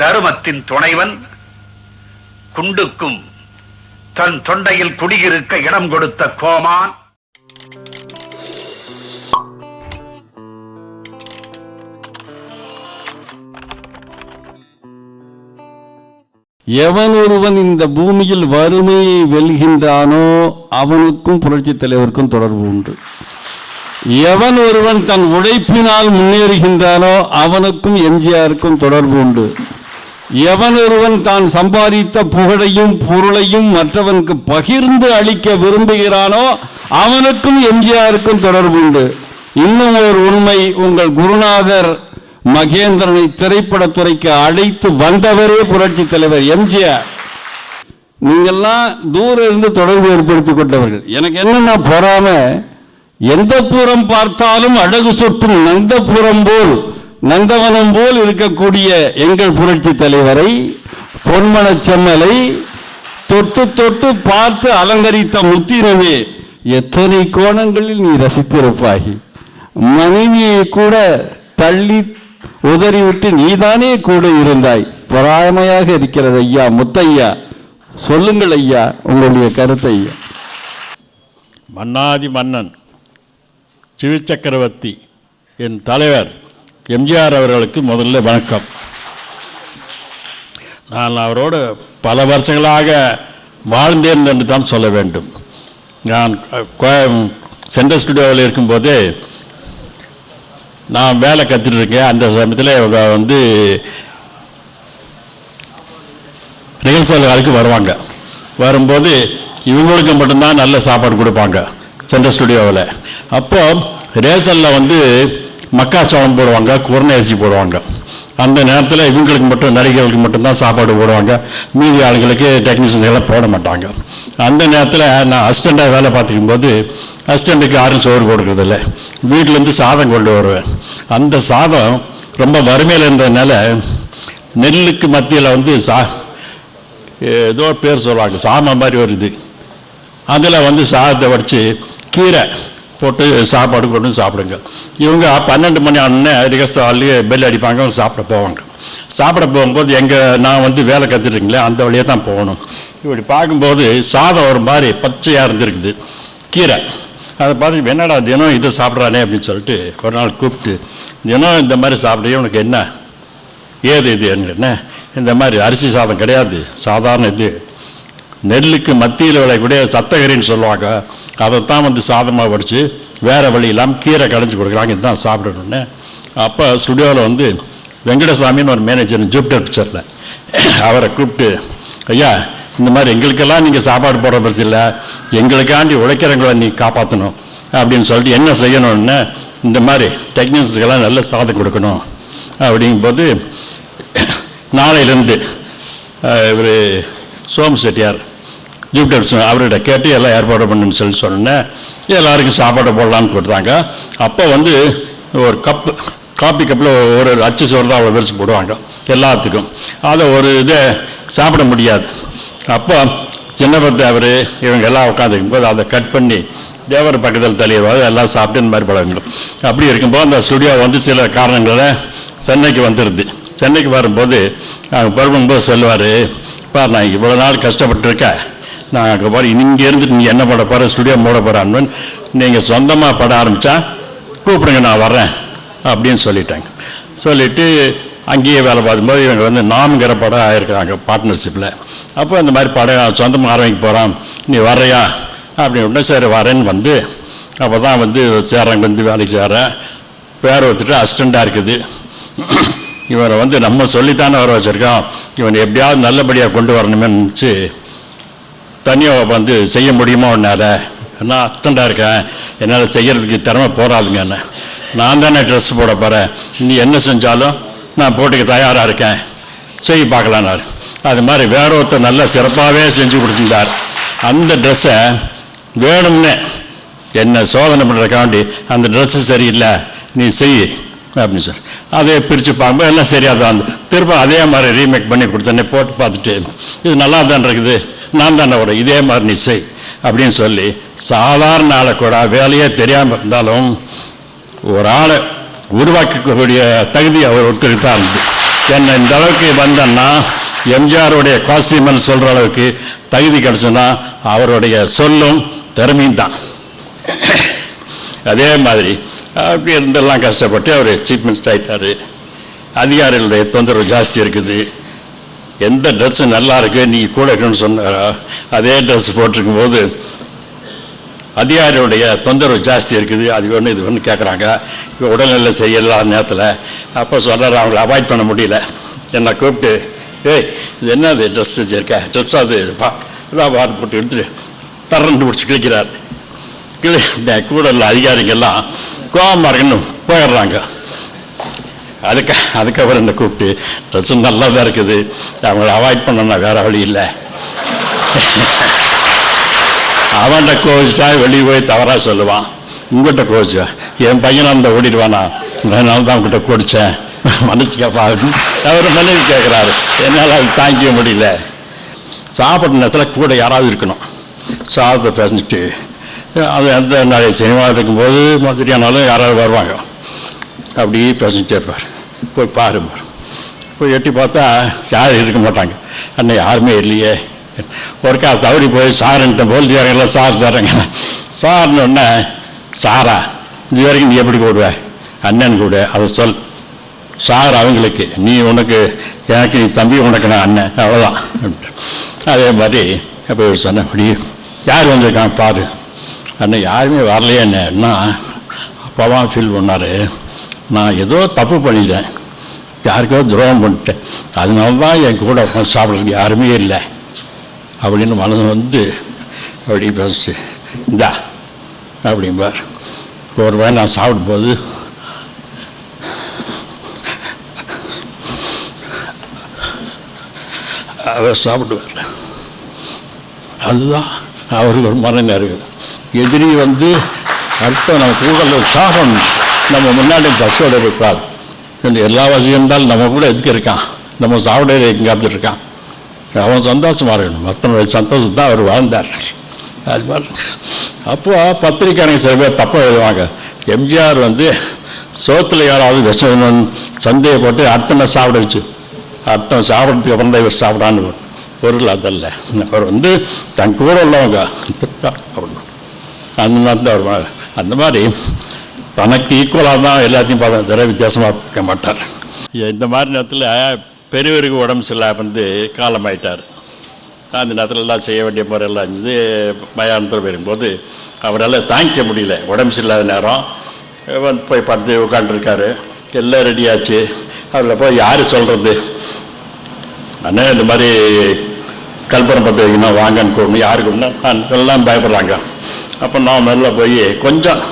தருமத்தின் துணைவன் குண்டுக்கும் தன் தொண்டையில் குடியிருக்க இடம் கொடுத்த கோமான். எவன் ஒருவன் இந்த பூமியில் வறுமையை வெல்கின்றானோ அவனுக்கும் புரட்சி தலைவருக்கும் தொடர்பு உண்டு. எவன் ஒருவன் தன் உழைப்பினால் முன்னேறுகின்றானோ அவனுக்கும் எம்ஜிஆருக்கும் தொடர்பு உண்டு. எவன் ஒருவன் தான் சம்பாதித்த புகழையும் பொருளையும் மற்றவனுக்கு பகிர்ந்து அளிக்க விரும்புகிறானோ அவனுக்கும் எம்ஜிஆருக்கும் தொடர்பு உண்டு இன்னும் ஒரு உண்மை உங்கள் குருநாதர் மகேந்திரனை திரைப்படத்துறைக்கு அழைத்து வந்தவரே புரட்சி தலைவர் எம்ஜிஆர். நீங்கெல்லாம் தூரம் இருந்து தொடர்பு ஏற்படுத்திக் கொண்டவர்கள். எனக்கு என்னென்ன பொறாம எந்த புறம் பார்த்தாலும் அழகு சொட்டும் நந்தபுரம் போல் நந்தவனம் போல் இருக்கக்கூடிய எங்கள் புரட்சி தலைவரை பொன்மன செம்மலை தொட்டு தொட்டு பார்த்து அலங்கரித்த முத்திரவே எத்தனை கோணங்களில் நீ ரசித்திருப்பாய்? மனைவியை கூட தள்ளி உதறிவிட்டு நீதானே கூட இருந்தாய்? பொறாமையாக இருக்கிறது ஐயா முத்தையா. சொல்லுங்கள் ஐயா உங்களுடைய கருத்தை. ஐயா மன்னாதி மன்னன் சிவச்சக்கரவர்த்தி என் தலைவர். எம்ஜிஆர் அவர்களுக்கு முதல்ல வணக்கம். நான் அவரோடு பல வருஷங்களாக வாழ்ந்தேன் என்று தான் சொல்ல வேண்டும். நான் கோயம் சென்ட்ரல் ஸ்டுடியோவில் இருக்கும்போது நான் வேலை கற்றுட்டு இருக்கேன். அந்த சமயத்தில் வந்து ரிஹர்சல்களுக்கு வருவாங்க. வரும்போது இவங்களுக்கு மட்டும்தான் நல்ல சாப்பாடு கொடுப்பாங்க சென்ட்ரல் ஸ்டுடியோவில். அப்போது ரேஷனில் வந்து மக்காச்சோளம் போடுவாங்க குரணை அரிசி போடுவாங்க. அந்த நேரத்தில் இவங்களுக்கு மட்டும் நடிகர்களுக்கு மட்டும்தான் சாப்பாடு போடுவாங்க. மீதி ஆளுங்களுக்கு டெக்னீஷியன்ஸ் எல்லாம் போட மாட்டாங்க. அந்த நேரத்தில் நான் அசிஸ்டண்ட்டாக வேலை பார்த்துக்கும் போது அசிஸ்டண்ட்டுக்கு யாரும் சோறு கொடுக்குறதில்ல வீட்டிலேருந்து சாதம் கொண்டு வருவேன். அந்த சாதம் ரொம்ப வறுமையில் இருந்ததுனால நெல்லுக்கு மத்தியில் வந்து சா ஏதோ பேர் சொல்லுவாங்க சாமம் மாதிரி ஒரு இது. அதில் வந்து சாதத்தை வடித்து கீரை போட்டு சாப்பாடு கொண்டு வந்து சாப்பிடுங்க. இவங்க பன்னெண்டு மணி ஆனே ரிகர்சல்லையே பெல் அடிப்பாங்க அவங்க சாப்பிட போவாங்க. சாப்பிட போகும்போது எங்கள் நான் வந்து வேலை கற்றுட்டுருங்களே அந்த வழியாக தான் போகணும். இப்படி பார்க்கும்போது சாதம் ஒரு மாதிரி பச்சையாக இருந்திருக்குது. கீரை. அதை பார்த்து என்னடா தினம் இதை சாப்பிட்றானே அப்படின்னு சொல்லிட்டு ஒரு நாள் கூப்பிட்டு தினம் இந்த மாதிரி சாப்பிட்றே உனக்கு என்ன? ஏது இது? என்ன? இந்த மாதிரி அரிசி சாதம் கிடையாது. சாதாரண இது. நெல்லுக்கு மத்தியில் விளையக்கூடிய சத்தகரின்னு சொல்லுவாங்க. அதைத்தான் வந்து சாதமாக படித்து வேறு வழி இல்லாமல் கீரை கடைஞ்சி கொடுக்குறாங்க. இதுதான் சாப்பிடணுன்னு அப்போ ஸ்டுடியோவில் வந்து வெங்கடசாமின்னு ஒரு மேனேஜர் ஜூப்டர் பிக்சரில் அவரை கூப்பிட்டு ஐயா இந்த மாதிரி எங்களுக்கெல்லாம் நீங்கள் சாப்பாடு போடுற பிரச்சனை இல்லை. எங்களுக்காண்டி உழைக்கிறவங்களை நீ காப்பாற்றணும் அப்படின்னு சொல்லிட்டு என்ன செய்யணும்னு? இந்த மாதிரி டெக்னீஷியன்ஸுக்கெல்லாம் நல்ல சாதம் கொடுக்கணும். அப்படிங்கும்போது நாளையிலேருந்து இவர் சோம் செட்டியார் ஜூபிட்டர் அவர்கிட்ட கேட்டு எல்லாம் ஏற்பாடு பண்ணுன்னு சொல்லி சொன்னேன் எல்லாருக்கும் சாப்பாடு போடலான்னு கொடுத்தாங்க. அப்போ வந்து ஒரு கப்பு காப்பி கப்பில் ஒரு அச்சு சோறு தான் அவ்வளோ பெருசு போடுவாங்க எல்லாத்துக்கும். அதை ஒரு இதை சாப்பிட முடியாது. அப்போ சின்னப்பத்து அவர் இவங்க எல்லாம் உட்காந்துருக்கும் போது அதை கட் பண்ணி தேவர் பக்கத்தில் தள்ளிடுவாங்க எல்லாம் சாப்பிட்டு இந்த மாதிரி பழகணும் அப்படி இருக்கும்போது அந்த ஸ்டுடியோ வந்து சில காரணங்களை சென்னைக்கு வந்துடுது சென்னைக்கு வரும்போது அவங்க புறப்படும்போது சொல்லுவார் பார் நான் இவ்வளோ நாள் கஷ்டப்பட்டுருக்கேன். நான் அங்கே போகிறேன் இங்கே இருந்துட்டு நீங்கள் என்ன பண்ண போகிற ஸ்டுடியோ மூட போகிறான்னு நீங்கள் சொந்தமாக பட ஆரம்பித்தா கூப்பிடுங்க நான் வரேன் அப்படின்னு சொல்லிட்டாங்க. சொல்லிவிட்டு அங்கேயே வேலை பார்க்கும்போது இவங்க வந்து நாம்ங்கிற படம் ஆயிருக்கிறாங்க பார்ட்னர்ஷிப்பில் அப்போ இந்த மாதிரி படம் சொந்தமாக ஆரம்பிக்க போகிறான் நீ வர்றியா? அப்படின்னு உடனே சரி வரேன்னு வந்து அப்போ தான் வந்து சேரங்க வந்து வேலைக்கு சேர்றேன் பேர் ஒத்துட்டு அசிஸ்டண்ட்டாக இருக்குது. இவரை வந்து நம்ம சொல்லித்தானே வர வச்சுருக்கோம். இவனை எப்படியாவது நல்லபடியாக கொண்டு வரணுமே நினச்சி தனியாக வந்து செய்ய முடியுமா உன்னால்? நான் அட்டண்டாக இருக்கேன். என்னால் செய்கிறதுக்கு திறமை போகாதுங்கன்னு நான் தானே ட்ரெஸ் போட போகிறேன் நீ என்ன செஞ்சாலும் நான் போட்டுக்க தயாராக இருக்கேன். செய்ய பார்க்கலான்னாரு அது மாதிரி வேற ஒருத்தர் நல்ல சிறப்பாகவே செஞ்சு கொடுத்துருந்தார். அந்த ட்ரெஸ்ஸை வேணும்னே என்ன சோதனை பண்ணுறக்காண்டி அந்த ட்ரெஸ்ஸு சரியில்லை. நீ செய் அப்படின்னு சார் அதை பிரித்து பார்க்கும்போது எல்லாம் சரியாக தான் திரும்ப அதே மாதிரி ரீமேக் பண்ணி கொடுத்தேன்னே போட்டு பார்த்துட்டு. இது நல்லா தான் இருக்குது. நான் தான் வரும் இதே மாதிரி நீ செய் அப்படின்னு சொல்லி சாதாரண ஆளை கூட வேலையே தெரியாமல் இருந்தாலும் ஒரு ஆளை உருவாக்கக்கூடிய தகுதி அவருக்கு தான் இருந்தது என்ன இந்த அளவுக்கு வந்தேன்னா எம்ஜிஆருடைய காஸ்டியூமன் சொல்கிற அளவுக்கு தகுதி கிடச்சுன்னா அவருடைய சொல்லும் திறமையும் தான். அதே மாதிரி அப்படி இருந்தெல்லாம் கஷ்டப்பட்டு அவர் சீஃப் மினிஸ்டர் ஆகிட்டார் அதிகாரிகளுடைய தொந்தரவு ஜாஸ்தி இருக்குது. எந்த ட்ரெஸ்ஸு நல்லா இருக்கு நீ கூட இருக்குன்னு சொன்னாரா? அதே ட்ரெஸ் போட்டிருக்கும் போது அதிகாரியுடைய தொந்தரவு ஜாஸ்தி இருக்குது அது ஒன்று இது ஒன்று கேட்குறாங்க இப்போ உடல்நிலை செய்யலாம் நேரத்தில் அப்போ சொல்கிறார் அவங்கள அவாய்ட் பண்ண முடியல. என்னை கூப்பிட்டு ஏய் இது என்னது ட்ரெஸ் வச்சுருக்க? ட்ரெஸ் அது பா இதான் போட்டு எடுத்துட்டு தரண்டு பிடிச்சி கிழிக்கிறார். கிளி கூட உள்ள அதிகாரிகள்லாம் கோபமாக இருக்குன்னு போயிடுறாங்க. அதுக்கு அதுக்கப்புறம் என்னை கூப்பிட்டு ட்ரெஸ்ஸு நல்லா தான் இருக்குது. அவங்கள அவாய்ட் பண்ணணும் வேற வழி இல்லை. அவன்கிட்ட கோவிச்சிட்டா வெளியே போய் தவறாக சொல்லுவான். உங்கள்கிட்ட கோவிச்சா என் பையனை அந்த ஓடிடுவானா? அதனால தான் உங்கள்கிட்ட குடித்தேன் மன்னிச்சுக்கப்பா அப்படின்னு அவர் மனைவி கேட்குறாரு என்னால் தாங்கிக்க முடியல. சாப்பிட்ற நேரத்தில் கூட யாராவது இருக்கணும். சாதத்தை பேசிட்டு அது எந்த நிறைய சினிமா இருக்கும்போது மாதிரியானாலும் யாராவது வருவாங்க. அப்படியே பேசிட்டே இருப்பார் போய் பாருங்க போய் எட்டி பார்த்தா யாரும் இருக்க மாட்டாங்க. அண்ணன் யாருமே இல்லையே. ஒரு தவறி போய் சாருன்ட்ட போலீஸ்காரங்கெல்லாம் சார் சாருங்க சார்னு உடனே சாரா இது வரைக்கும் நீ எப்படி கூடுவ? அண்ணன் கூட அதை சொல். சார் அவங்களுக்கு நீ உனக்கு எனக்கு நீ தம்பி உனக்கு நான் அண்ணன். அவ்வளோதான் அதே மாதிரி அப்போ சொன்னேன் அப்படி யார் வந்திருக்கான்? பாரு. அண்ணன் யாருமே வரலையே என்ன? அப்பாவான் ஃபீல் பண்ணார். நான் ஏதோ தப்பு பண்ணிட்டேன். யாருக்கோ துரோகம் பண்ணிட்டேன். அதனால தான் என் கூட உட்காந்து சாப்பிட்றதுக்கு யாருமே இல்லை. அப்படின்னு மனசு வந்து அப்படி பேசிச்சு. இந்தா அப்படிம்பார். ஒரு வாய் நான் சாப்பிடும்போது அவர் சாப்பிடுவார். அதுதான் அவருக்கு ஒரு மன நிறைவு. எதிரி வந்து அடுத்த நம்ம கூட சாகணும் நம்ம முன்னாடி பஸ்ஸோட இருப்பார். எல்லா வசதியும் இருந்தாலும் நம்ம கூட எதுக்கு இருக்கான்? நம்ம சாப்பிட எங்கேயாவது இருக்கான் அவன் சந்தோஷமாக இருக்கணும். மற்றவனுடைய சந்தோஷம் தான் அவர் வாழ்ந்தார். அது மாதிரி. அப்போ பத்திரிக்கையாளங்க சில பேர் தப்பாக எழுதுவாங்க. எம்ஜிஆர் வந்து சோத்தில் யாராவது விஷம் சந்தேகப்பட்டு அர்த்தனை சாப்பிட வச்சு அர்த்தம் சாப்பிட்றதுக்கு அப்புறம் தான் இவர் சாப்பிடான்னு பொருள் அதல்ல. அவர் வந்து தன் கூட உள்ளவங்க. சாப்பிடணும் அந்த மாதிரி. தான் அவர் அந்த மாதிரி தனக்கு ஈக்குவலாக தான் எல்லாத்தையும் பார்த்து தர வித்தியாசமாக இருக்க மாட்டார். இந்த மாதிரி நேரத்தில் பெரியவருக்கு உடம்பு சரியில்லை வந்து காலமாயிட்டார். அந்த நேரத்தில் எல்லாம் செய்ய வேண்டிய முறையெல்லாம் இருந்தது. மயானத்தில் வரும்போது அவரால் தாங்கிக்க முடியல. உடம்பு சரியில்லாத நேரம் போய் படுத்து உட்காந்துருக்காரு எல்லாம் ரெடியாச்சு அதில் போய் யார் சொல்கிறது அண்ணே இந்த மாதிரி கல்பனை பற்றி வைக்கணும் வாங்கன்னு கூடணும் யாருக்கு நான் எல்லாம் பயப்படுறாங்க. அப்போ நான் மெல்ல போய் கொஞ்சம்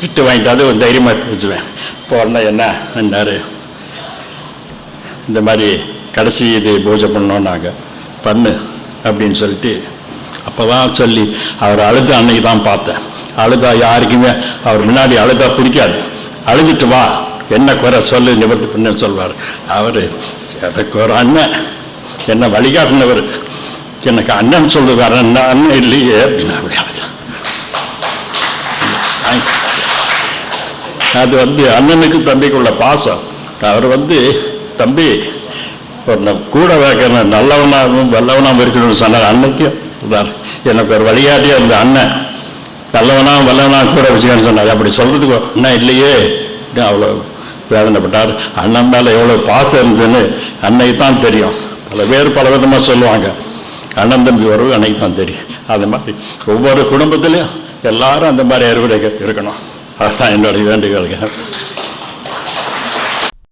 திட்டு வாங்கிட்டாது ஒரு தைரியமாக பேசுவேன். போனா என்ன? என்னாரு? இந்த மாதிரி கடைசி இது பூஜை பண்ணோம் நாங்கள் பண்ணு அப்படின்னு சொல்லிட்டு அப்போ தான் சொல்லி அவர் அழுத அன்னைக்கு தான் பார்த்தேன். அழுதா யாருக்குமே அவர் முன்னாடி அழுதா பிடிக்காது. அழுதுட்டு வா என்ன குறை சொல்லு நிவர்த்தி பண்ணுன்னு சொல்வார். அவர் எனக்கு ஒரு அண்ணன் என்னை வழிகாட்டினவர்? எனக்கு அண்ணன் சொல்லுவார் அண்ணன் அண்ணன் இல்லையே அப்படின்னு அப்படி அழுதான் அது வந்து அண்ணனுக்கு தம்பிக்குள்ள பாசம். அவர் வந்து தம்பி கூட வைக்கிற நல்லவனாகவும் வல்லவனாகவும் இருக்கணும்னு சொன்னார் அன்னைக்கு. எனக்கு ஒரு வழிகாட்டியாக இருந்த அண்ணன். நல்லவனாக வல்லவனா கூட வச்சுக்கன்னு சொன்னார். அப்படி சொல்கிறதுக்கு அண்ணன் இல்லையே. அப்படின்னு அவ்வளோ வேதனைப்பட்டார். அண்ணன் மேலே எவ்வளோ பாசம் இருந்ததுன்னு அன்னைக்கு தான் தெரியும். பல பேர் பல விதமாக சொல்லுவாங்க. அண்ணன் தம்பி உறவு அன்னைக்கு தான் தெரியும். அந்த மாதிரி ஒவ்வொரு குடும்பத்திலையும் எல்லாரும் அந்த மாதிரி அறுவடைகள் இருக்கணும். அதுதான் என்னுடைய வேண்டுகோளுங்க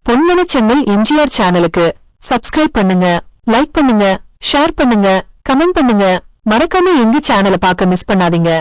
பொன்மன செம்மல் எம்ஜிஆர் சேனலுக்கு சப்ஸ்கிரைப் பண்ணுங்க லைக் பண்ணுங்க ஷேர் பண்ணுங்க கமெண்ட் பண்ணுங்க. மறக்காம எங்க சேனலை பார்க்க மிஸ் பண்ணாதீங்க.